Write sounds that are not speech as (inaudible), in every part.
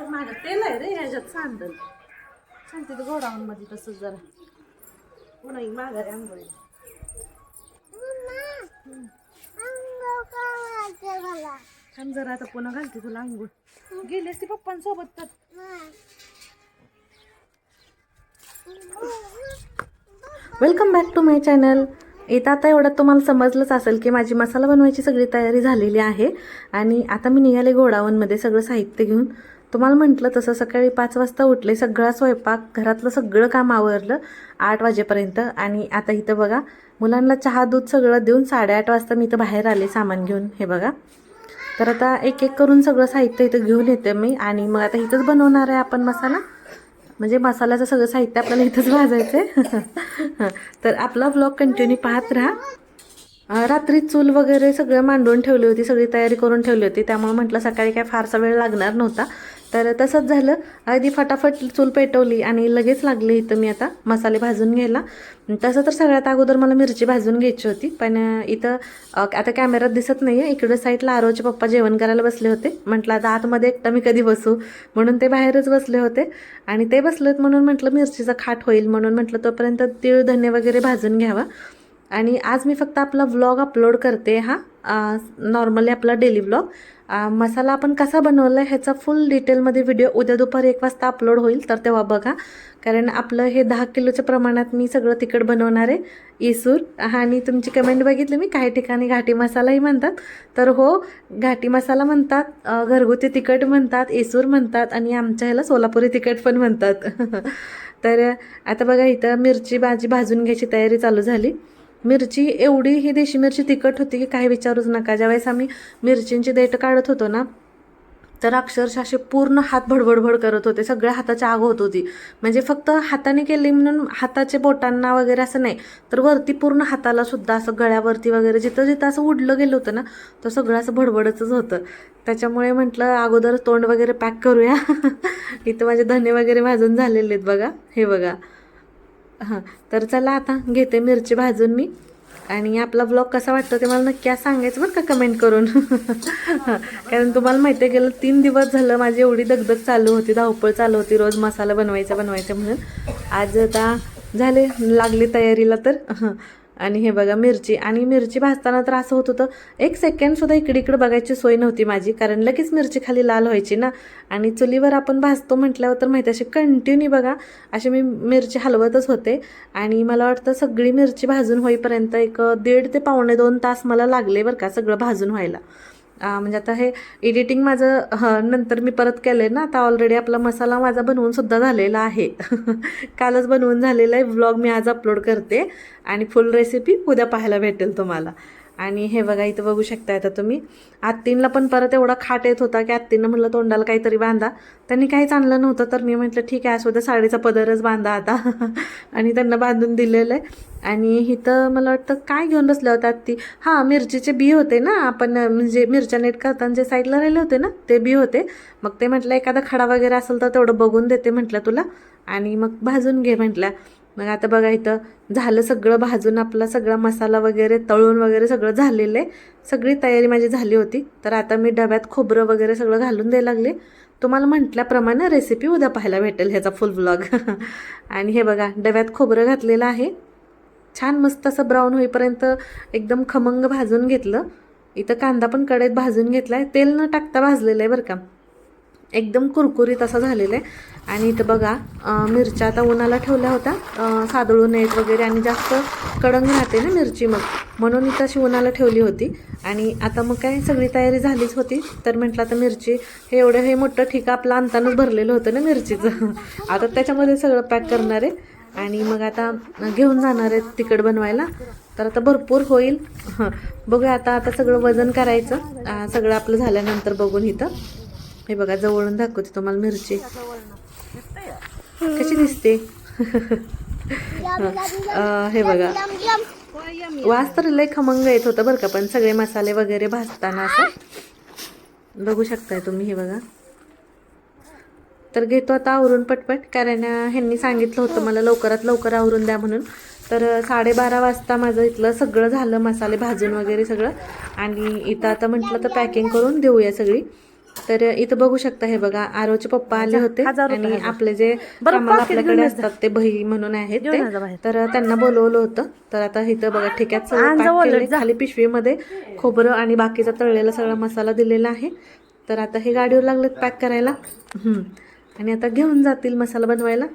माझं तेल आहे रे ह्याच्यात सांडल. सांगते ते गोडाऊनमध्ये तसंच जरा. पुन्हा एक माघारी आंघोळी. थांब जरा आता पुन्हा घालते तुला आंघोळ. गेली असती पप्पांसोबत तर. Welcome back to my channel येतं आता एवढं तुम्हाला समजलंच असेल की माझी मसाला बनवायची सगळी तयारी झालेली आहे. आणि आता मी निघाले गोडावनमध्ये सगळं साहित्य घेऊन. तुम्हाला म्हटलं तसं सकाळी पाच वाजता उठले सगळा स्वयंपाक घरातलं सगळं काम आवरलं आठ वाजेपर्यंत. आणि आता इथं बघा मुलांना चहा दूध सगळं देऊन साडेआठ वाजता मी इथं बाहेर आले सामान घेऊन. हे बघा. तर आता एक एक करून सगळं साहित्य इथं घेऊन येते मी. आणि मग आता इथंच बनवणार आहे आपण मसाला. म्हणजे मसाल्याचं सगळं साहित्य आपल्याला इथंच भाजायचं आहे (laughs) तर आपला ब्लॉग कंटिन्यू पाहत राहा. रात्री चूल वगैरे सगळं मांडून ठेवली होती सगळी तयारी करून ठेवली होती. त्यामुळे म्हटलं सकाळी काय फारसा वेळ लागणार नव्हता. तर तसंच झालं. अगदी फटाफट चूल पेटवली आणि लगेच लागले इथं मी आता मसाले भाजून घ्यायला. तसं तर सगळ्यात अगोदर मला मिरची भाजून घ्यायची होती पण इथं आता कॅमेऱ्यात दिसत नाही आहे इकडं साईडला आरोचे पप्पा जेवण करायला बसले होते. म्हटलं आता आतमध्ये एकटा मी कधी बसू? म्हणून ते बाहेरच बसले होते. आणि ते बसलेत म्हणून म्हटलं मिरचीचा खाट होईल. म्हणून म्हटलं तोपर्यंत तीळ धने वगैरे भाजून घ्यावा. आणि आज मी फक्त आपला व्लॉग अपलोड करते हा. नॉर्मली आपला डेली ब्लॉग मसाला आपण कसा बनवला आहे ह्याचा फुल डिटेलमध्ये व्हिडिओ उद्या दुपारी एक वाजता अपलोड होईल तर तेव्हा बघा. कारण आपलं हे दहा किलोच्या प्रमाणात मी सगळं तिखट बनवणार आहे इसूर. आणि तुमची कमेंट बघितली मी काही ठिकाणी घाटी मसालाही म्हणतात. तर हो घाटी मसाला म्हणतात घरगुती तिखट म्हणतात इसूर म्हणतात आणि आमच्या ह्याला सोलापुरी तिखट पण म्हणतात. (laughs) तर आता बघा इथं मिरची भाजी भाजून घ्यायची तयारी चालू झाली. मिरची एवढी ही देशी मिरची तिखट होती की काही विचारूच नका. ज्यावेळेस आम्ही मिरचींची देठ काढत होतो ना तर अक्षरशः असे पूर्ण हात भडभडभड करत होते. सगळ्या हाताची आग होत होती. म्हणजे फक्त हाताने केली म्हणून हाताचे बोटांना वगैरे असं नाही तर वरती पूर्ण हाताला सुद्धा असं गळ्यावरती वगैरे जिथं जिथं असं उडलं गेलं होतं ना तर सगळं असं भडभडतच होतं. त्याच्यामुळे म्हटलं अगोदर तोंड वगैरे पॅक करूया. (laughs) इथं माझे धने वगैरे भाजून झालेले आहेत बघा. हे बघा. हां तर चला आता घेते मिरची भाजून मी. आणि आपला ब्लॉग कसा वाटतो ते मला नक्की सांगायचं बरं का कमेंट करून. कारण तुम्हाला माहिती आहे गेलं तीन दिवस झालं माझी एवढी दगदग चालू होती धावपळ चालू होती रोज मसाला बनवायचा बनवायचा म्हणून. आज आता झाले लागली तयारीला तर. आणि हे बघा मिरची. आणि मिरची भाजताना तर असं होत होतं एक सेकंडसुद्धा इकडे इकडे बघायची सोय नव्हती माझी कारण लगेच मिरची खाली लाल व्हायची ना. आणि चुलीवर आपण भाजतो म्हटल्यावर तर माहिती अशी कंटिन्यू बघा अशी मी मिरची हलवतच होते. आणि मला वाटतं सगळी मिरची भाजून होईपर्यंत एक दीड ते पावणे दोन तास मला लागले बरं का सगळं भाजून व्हायला. म्हणजे आता हे एडिटिंग माझं हं, नंतर मी परत केलं आहे ना. आता ऑलरेडी आपला मसाला माझा बनवून सुद्धा झालेला आहे. (laughs) कालच बनवून झालेला आहे. व्लॉग मी आज अपलोड करते. आणि फुल रेसिपी उद्या पाहायला भेटेल तुम्हाला. आणि हे बघा इथं बघू शकता आता तुम्ही. आत्तींला पण परत एवढा खाट येत होता की आत्तींना म्हटलं तोंडाला काहीतरी बांधा. त्यांनी काहीच आणलं नव्हतं तर मी म्हटलं ठीक आहे असू साडीचा पदरच बांधा आता. (laughs) आणि त्यांना बांधून दिलेलं आहे. आणि इथं मला वाटतं काय घेऊन बसल्या होत्या आत्ती? हां मिरचीचे बी होते ना आपण म्हणजे मिरच्या नेट करताना जे साईडला राहिले होते ना ते बी होते. मग ते म्हटलं एखादा खडा वगैरे असेल तर तेवढं बघून देते म्हटलं तुला. आणि मग भाजून घे म्हटलं मग आता बघा इथं झालं सगळं भाजून आपला सगळा मसाला वगैरे तळून वगैरे सगळं झालेलं आहे. सगळी तयारी माझी झाली होती. तर आता मी डब्यात खोबरं वगैरे सगळं घालून द्यायला लागले. तुम्हाला म्हटल्याप्रमाणे रेसिपी उद्या पाहायला भेटेल ह्याचा फुल ब्लॉग (laughs) आणि हे बघा डब्यात खोबरं घातलेलं आहे. छान मस्त असं ब्राऊन होईपर्यंत एकदम खमंग भाजून घेतलं. इथं कांदा पण कढईत भाजून घेतला आहे तेल न टाकता भाजलेलं आहे बरं का. एकदम कुरकुरीत असा झालेला आहे. आणि इथं बघा मिरच्या आता उन्हाला ठेवल्या होत्या. सादळू नयेत वगैरे आणि जास्त कडंग राहते ना मिरची मग. म्हणून इथं अशी उन्हाला ठेवली होती. आणि आता मग काय सगळी तयारी झालीच होती. तर म्हटलं आता मिरची हे एवढं हे मोठं ठिका आपलं अंतानच भरलेलं होतं ना मिरचीचं. (laughs) आता त्याच्यामध्ये सगळं पॅक करणार आहे. आणि मग आता घेऊन जाणार आहे तिकड बनवायला. तर आता भरपूर होईल. (laughs) बघूया आता आता सगळं वजन करायचं. सगळं आपलं झाल्यानंतर बघून इथं. हे बघा जवळून दाखवते तुम्हाला मिरची. कशी दिसते? हे. बघा. वास तर लय खमंग येत होतं बरं का पण सगळे मसाले वगैरे भाजताना असं. बघू शकताय तुम्ही हे बघा. तर घेतो आता आवरून पटपट कारण ह्यांनी सांगितलं होतं मला लवकरात लवकर आवरून द्या म्हणून. तर साडेबारा वाजता माझं इथलं सगळं झालं मसाले भाजून वगैरे सगळं. आणि इथं आता म्हटलं तर पॅकिंग करून देऊया सगळी. तर इथं बघू शकता हे बघा आरोचे पप्पा आले होते आणि. आपले जे कामाला आपल्याकडे असतात ते बही म्हणून आहेत ते. तर त्यांना बोलवलं होतं. तर आता इथं बघा ठेक्यात. खाली पिशवीमध्ये खोबरं आणि बाकीचा तळलेला सगळा मसाला दिलेला आहे. तर आता हे गाडीवर लागलेत पॅक करायला. हम्म. आणि आता घेऊन जातील मसाला बनवायला.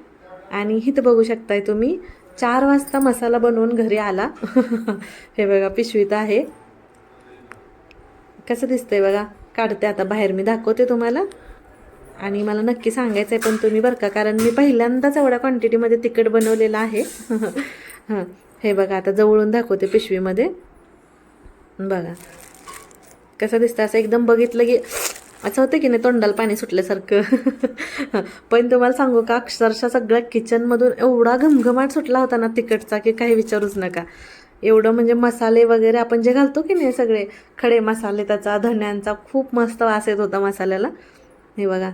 आणि इथं बघू शकताय तुम्ही चार वाजता मसाला बनवून घरी आला. (laughs) हे बघा पिशवीत आहे. कसं दिसतंय बघा? काढते आता बाहेर मी दाखवते तुम्हाला. आणि मला नक्की सांगायचं आहे पण तुम्ही बरं का कारण मी पहिल्यांदाच एवढ्या क्वांटिटीमध्ये तिखट बनवलेलं आहे. (laughs) हां हे बघा आता जवळून दाखवते पिशवीमध्ये. बघा कसं दिसतं असं एकदम बघितलं की असं होतं की नाही तोंडाला पाणी सुटल्यासारखं. (laughs) पण तुम्हाला सांगू का अक्षरशः सगळ्या किचनमधून एवढा घमघमाट सुटला होता ना तिखटचा की काही विचारूच नका. एवढं म्हणजे मसाले वगैरे आपण जे घालतो की नाही सगळे खडे मसाले त्याचा धण्यांचा खूप मस्त वास येत होता मसाल्याला. हे बघा.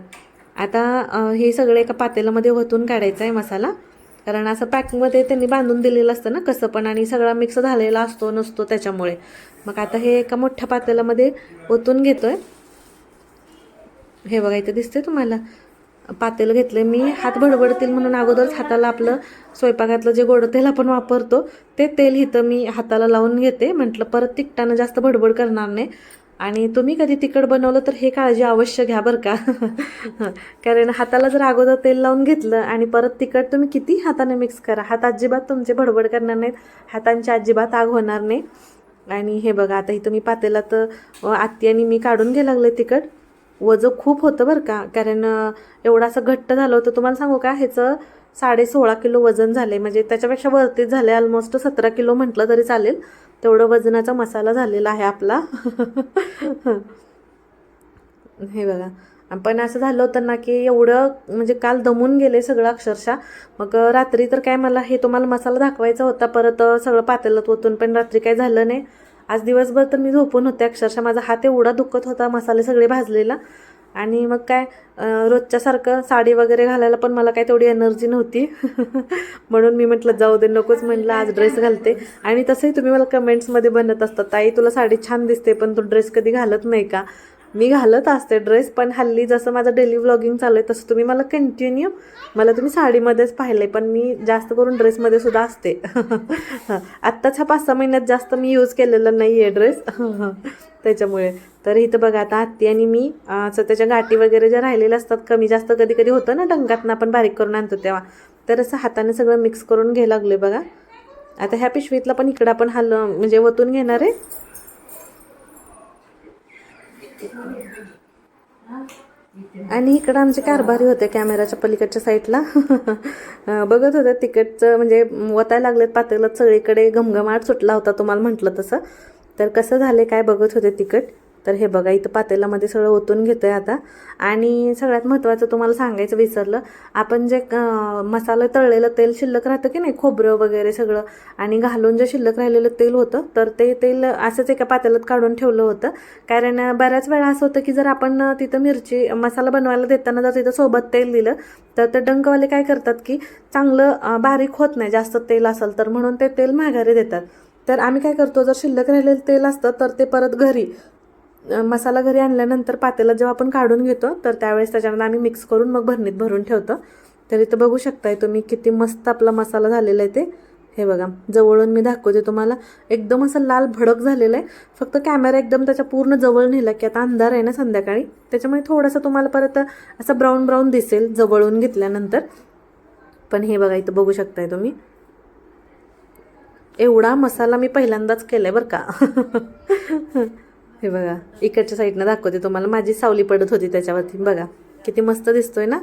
आता हे सगळे एका पातेल्यामध्ये ओतून काढायचं आहे मसाला. कारण असं पॅकमध्ये त्यांनी बांधून दिलेलं असतं ना कसं पण आणि सगळा मिक्स झालेला असतो नसतो त्याच्यामुळे. मग आता हे एका मोठ्या पातेल्यामध्ये ओतून घेतोय. हे बघा इथं दिसतंय तुम्हाला? पातेलं घेतलं मी. हात भडबडतील म्हणून अगोदरच हाताला आपलं स्वयंपाकातलं जे गोडं तेल आपण वापरतो ते तेल इथं मी हाताला लावून घेते. म्हटलं परत तिखटानं जास्त भडबड करणार नाही. आणि तुम्ही कधी तिखट बनवलं तर हे काळजी अवश्य घ्या बरं का. (laughs) कारण हाताला जर अगोदर तेल लावून घेतलं आणि परत तिखट तुम्ही किती हाताने मिक्स करा हात अजिबात तुमचे भडबड करणार नाहीत. हातांची अजिबात आग होणार नाही. आणि हे बघा आता इथं मी पातेलात अ, आत्ती आणि मी काढून घ्यायला लागले तिखट. वजं खूप होतं बरं का. कारण एवढं असं घट्ट झालं होतं. तुम्हाला सांगू का ह्याचं साडे सोळा किलो वजन झाले म्हणजे त्याच्यापेक्षा वरतीच झाले ऑलमोस्ट सतरा किलो म्हटलं तरी चालेल. तेवढं वजनाचा मसाला झालेला आहे आपला. (laughs) हे बघा. पण असं झालं होतं ना की एवढं म्हणजे काल दमून गेले सगळं अक्षरशः. मग रात्री तर काय मला हे तुम्हाला मसाला दाखवायचा होता. परत सगळं पातेलात ओतून पण रात्री काय झालं नाही. आज दिवसभर तर मी झोपून होते अक्षरशः माझा हात एवढा दुखत होता मसाले सगळे भाजलेला. आणि मग काय रोजच्यासारखं साडी वगैरे घालायला पण मला काय तेवढी एनर्जी नव्हती. (laughs) म्हणून मी म्हटलं जाऊ दे नकोच म्हटलं आज ड्रेस घालते. आणि तसंही तुम्ही मला कमेंट्समध्ये बनत असतात ताई तुला साडी छान दिसते पण तू ड्रेस कधी घालत नाही का? मी घालत असते ड्रेस पण हल्ली जसं माझं डेली व्लॉगिंग चालू आहे तसं तुम्ही मला कंटिन्यू मला तुम्ही साडीमध्येच पाहिलं पण मी जास्त करून ड्रेसमध्ये सुद्धा असते. (laughs) आत्ताच्या पाच सहा महिन्यात जास्त मी यूज केलेलं नाही आहे ड्रेस त्याच्यामुळे. तर इथं बघा आता हत्ती आणि मी असं त्याच्या गाठी वगैरे ज्या राहिलेल्या असतात कमी जास्त कधी कधी होतं ना डंगातनं आपण बारीक करून आणतो तेव्हा. तर असं हाताने सगळं मिक्स करून घ्यायला लागले बघा. आता ह्या पिशवीतला पण इकडं आपण हल म्हणजे वतून घेणार आहे. आणि इकडं आमचे कारभारी होते कॅमेराच्या पलीकडच्या साईडला. बघत होते तिकडचं म्हणजे वतायला लागलेत पातेलात सगळीकडे घमघमाट सुटला होता तुम्हाला म्हटलं तसं. तर कसं झालं काय बघत होते तिकट. तर हे बघा इथं पातेलामध्ये सगळं ओतून घेतो आहे आता. आणि सगळ्यात महत्त्वाचं तुम्हाला सांगायचं विसरलं आपण जे अं, मसाला तळलेलं तेल शिल्लक राहतं की नाही खोबरं वगैरे सगळं आणि घालून जे शिल्लक राहिलेलं तेल होतं तर ते तेल असंच एका पातेल्यात काढून ठेवलं होतं. कारण बऱ्याच वेळा असं होतं की जर आपण तिथं मिरची मसाला बनवायला देताना जर तिथं सोबत तेल दिलं तर ते डंकवाले काय करतात की चांगलं बारीक होत नाही जास्त तेल असेल तर म्हणून ते तेल माघारी देतात. तर आम्ही काय करतो जर शिल्लक राहिलेलं तेल असतं तर ते परत घरी मसाला घरी आणल्यानंतर पातेला जेव्हा आपण काढून घेतो तर त्यावेळेस त्याच्यामध्ये आम्ही मिक्स करून मग भरणीत भरून ठेवतो. तर इथं बघू शकताय तुम्ही किती मस्त आपला मसाला झालेला आहे ते. हे बघा जवळून मी दाखवते तुम्हाला. एकदम असं लाल भडक झालेलं आहे. फक्त कॅमेरा एकदम त्याच्या पूर्ण जवळ नेला की आता अंधार आहे ना संध्याकाळी. त्याच्यामुळे थोडंसं तुम्हाला परत असं ब्राऊन ब्राऊन दिसेल जवळून घेतल्यानंतर. पण हे बघा इथं बघू शकताय तुम्ही. एवढा मसाला मी पहिल्यांदाच केलाय बरं का. (laughs) हे बघा इकडच्या साईडनं दाखवते तुम्हाला. माझी सावली पडत होती त्याच्यावरती. बघा किती मस्त दिसतोय ना?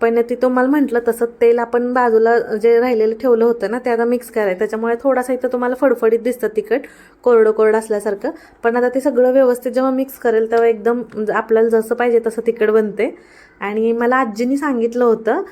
पण ती तुम्हाला म्हटलं तसं तेल आपण बाजूला जे राहिलेलं ठेवलं होतं ना ते आता मिक्स करायचं त्याच्यामुळे थोडासा इथं तुम्हाला फडफडीत दिसतं तिखट कोरडं कोरडं असल्यासारखं. पण आता ते सगळं व्यवस्थित जेव्हा मिक्स करेल तेव्हा एकदम आपल्याला जसं पाहिजे तसं तिखट बनते. आणि मला आजीनी सांगितलं होतं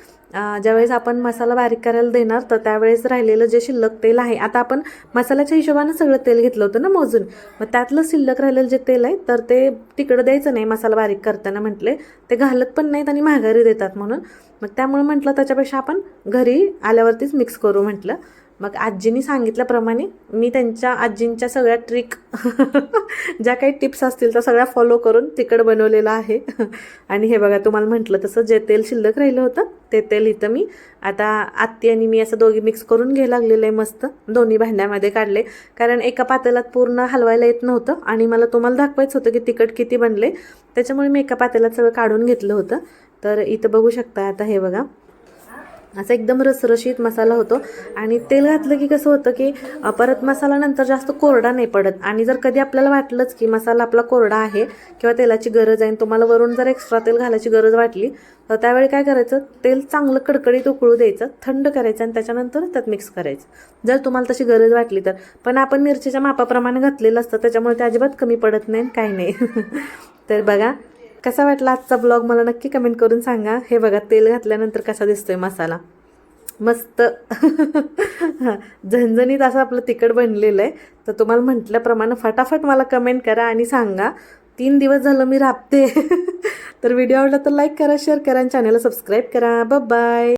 ज्यावेळेस आपण मसाला बारीक करायला देणार तर त्यावेळेस राहिलेलं जे शिल्लक तेल आहे आता आपण मसाल्याच्या हिशोबानं सगळं तेल घेतलं होतं ना मोजून. मग त्यातलं शिल्लक राहिलेलं जे तेल आहे तर ते तिकडं द्यायचं नाही मसाला बारीक करताना म्हटले. ते घालत पण नाहीत आणि माघारी देतात म्हणून. मग त्यामुळे म्हटलं त्याच्यापेक्षा आपण घरी आल्यावरतीच मिक्स करू म्हटलं. मग आजीनी सांगितल्याप्रमाणे मी त्यांच्या आजींच्या सगळ्या ट्रिक (laughs) ज्या काही टिप्स असतील त्या सगळ्या फॉलो करून तिकड बनवलेलं आहे. (laughs) आणि हे बघा तुम्हाला म्हटलं तसं जे तेल शिल्लक राहिलं होतं ते तेल इथं मी आता आत्ती आणि मी असं दोघी मिक्स करून घ्यायला लागलेलं आहे मस्त. दोन्ही भांड्यामध्ये काढले. कारण एका पातेल्यात पूर्ण हलवायला येत नव्हतं आणि मला तुम्हाला दाखवायचं होतं की तिखट किती बनले त्याच्यामुळे मी एका पातेल्यात सगळं काढून घेतलं होतं. तर इथं बघू शकता आता हे बघा. असा एकदम रसरशीत मसाला होतो. आणि तेल घातलं की कसं होतं की परत मसाला नंतर जास्त कोरडा नाही पडत. आणि जर कधी आपल्याला वाटलंच की मसाला आपला कोरडा आहे किंवा तेलाची गरज आहे आणि तुम्हाला वरून जर एक्स्ट्रा तेल घालायची गरज वाटली तर त्यावेळी काय करायचं? तेल चांगलं कडकडीत उकळू द्यायचं थंड करायचं आणि त्याच्यानंतर त्यात मिक्स करायचं. जर तुम्हाला तशी गरज वाटली तर. पण आपण मिरचीच्या मापाप्रमाणे घातलेलं असतं त्याच्यामुळे ते अजिबात कमी पडत नाही आणि काही नाही. (laughs) तर बघा कसा वाटला आजचा ब्लॉग मला नक्की कमेंट करून सांगा. हे बघा तेल घातल्यानंतर कसा दिसतोय मसाला. मस्त. (laughs) झणझणीत असं आपलं तिखट बनलेलं आहे. तर तुम्हाला म्हटल्याप्रमाणे फटाफट मला कमेंट करा आणि सांगा. तीन दिवस झालं मी राबते. (laughs) तर व्हिडिओ आवडला तर लाईक करा शेअर करा आणि चॅनलला सबस्क्राईब करा. बाय